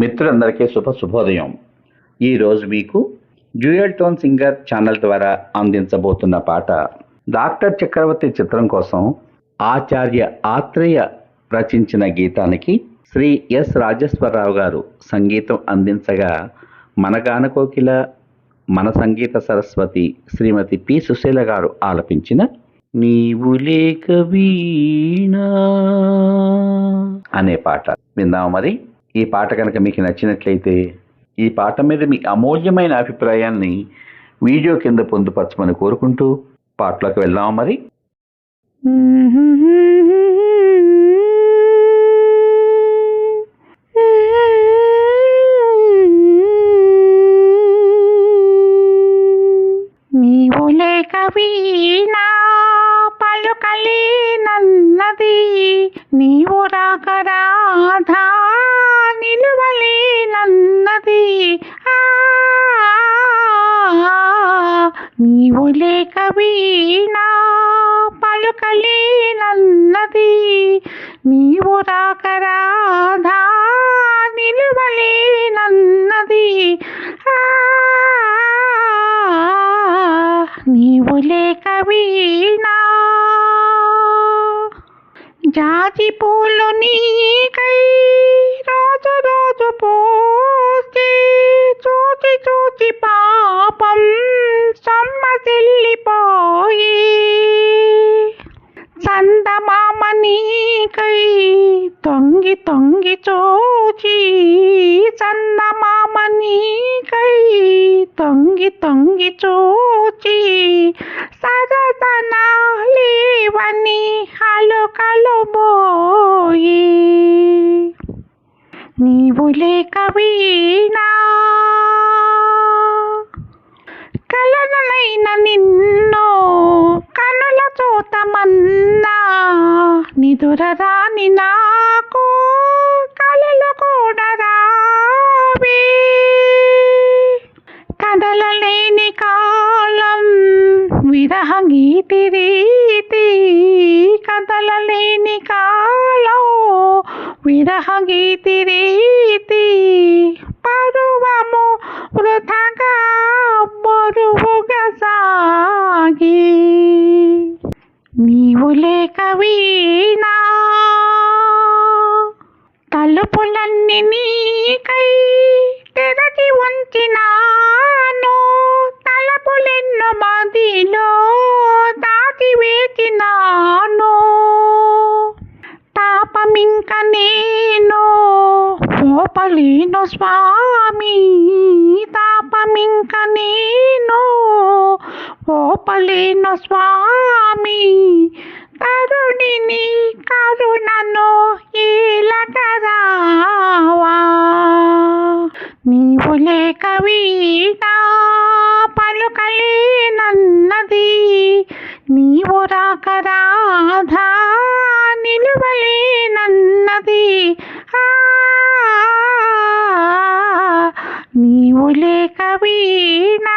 మిత్రులందరికీ శుభ శుభోదయం. ఈరోజు మీకు జ్యూయల్ టోన్ సింగర్ ఛానల్ ద్వారా అందించబోతున్న పాట డాక్టర్ చక్రవర్తి చిత్రం కోసం ఆచార్య ఆత్రేయ రచించిన గీతానికి శ్రీ ఎస్ రాజేశ్వరరావు గారు సంగీతం అందించగా మన గానకోకిల మన సంగీత సరస్వతి శ్రీమతి పి సుశీల గారు ఆలపించిన నీవు లేక వీణా అనే పాట విందాం మరి. ఈ పాట కనుక మీకు నచ్చినట్లయితే ఈ పాట మీద మీ అమూల్యమైన అభిప్రాయాన్ని వీడియో కింద పొందుపరచమని కోరుకుంటూ పాటలోకి వెళ్దాం మరి? నీవు లేక వీణా పలుకలేనన్నది నీవు రాక రాధా ఉన్నది. నీవు లేక వీణా పలుకలేనన్నది. నీవు రాక రాధా నిలువలేనన్నది. నీవు లేక వీణా జాతి పూలు నీకై తొంగి చోచి చూచి చందమామ నీకై తొంగి తొంగి చూచి సరసనాలేవని అలుకలు బోయి నీవు లేక వీణా కలనలైన నిన్ను కనుల చూతమన్నా నిదురరాని నాకు కదలలేని కాలం. విరహ గీతి రీతి కదలలేని కాలం. విరహ గీతి రీతి పరువము వృథగా బరువుగా సాగి. నీవు లేక వీణా. తలుపులన్నీ ఓపలేను స్వామి తాపమింక నేను. ఓపలేను స్వామి తరుణిని కరుణను ఈలకరావా. నీవు లేక వీణా పలుకలేనన్నది నీవు రాకరాధా வீணா